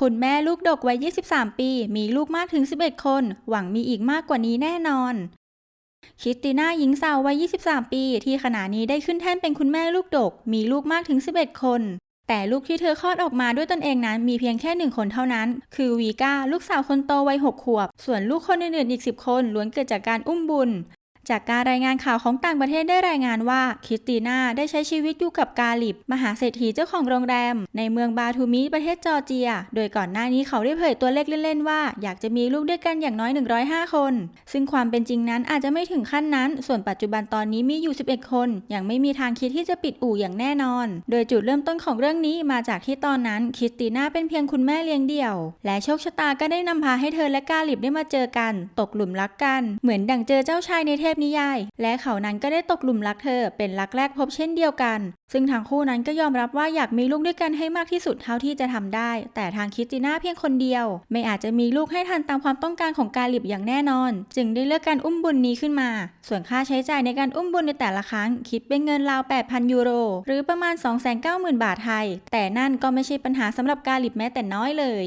คุณแม่ลูกดกวัย 23 ปี มีลูกมากถึง 11 คน หวังมีอีกมากกว่านี้แน่นอนคิสติน่าหญิงสาววัย 23 ปี ที่ขณะนี้ได้ขึ้นแท่นเป็นคุณแม่ลูกดก มีลูกมากถึง 11 คน แต่ลูกที่เธอคลอดออกมาด้วยตนเองนั้นมีเพียงแค่หนึ่งคนเท่านั้น คือวีก้าลูกสาวคนโตวัย 6 ขวบ ส่วนลูกคนอื่นๆอีก 10 คนล้วนเกิดจากการอุ้มบุญ จากการรายงานข่าวของต่างประเทศได้รายงานว่าคริสติน่าได้ใช้ชีวิตอยู่กับกาลิบ มหาเศรษฐีเจ้าของโรงแรม ในเมืองบาทูมิประเทศจอร์เจีย โดยก่อนหน้านี้เขาได้เผยตัวเลขเล่นๆว่า อยากจะมีลูกด้วยกันอย่างน้อย 105 คน ซึ่งความเป็นจริงนั้นอาจจะไม่ถึงขั้นนั้น ส่วนปัจจุบันตอนนี้มีอยู่ 11 คน ยังไม่มีทางคิดที่จะปิดอู่อย่างแน่นอน โดยจุดเริ่มต้นของเรื่องนี้มาจากที่ตอนนั้นคริสติน่าเป็นเพียงคุณแม่เลี้ยงเดี่ยว และโชคชะตาก็ได้นำพาให้เธอและกาลิบได้มาเจอกัน ตกหลุมรักกัน เหมือนดั่งเจอเจ้าชายในเทพนิยาย และเขานั้นก็ได้ตกหลุมรักเธอเป็นรักแรกพบเช่นเดียวกัน ซึ่งทั้งคู่นั้นก็ยอมรับว่าอยากมีลูกด้วยกันให้มากที่สุดเท่าที่จะทำได้ แต่ทางคิสติน่าเพียงคนเดียว ไม่อาจจะมีลูกให้ทันตามความต้องการของกาลิบอย่างแน่นอน จึงได้เลือกการอุ้มบุญนี้ขึ้นมา ส่วนค่าใช้จ่ายในการอุ้มบุญในแต่ละครั้ง คิดเป็นเงินราว 8,000 ยูโร หรือประมาณ 290,000 บาทไทย แต่นั่นก็ไม่ใช่ปัญหาสำหรับกาลิบแม้แต่น้อยเลย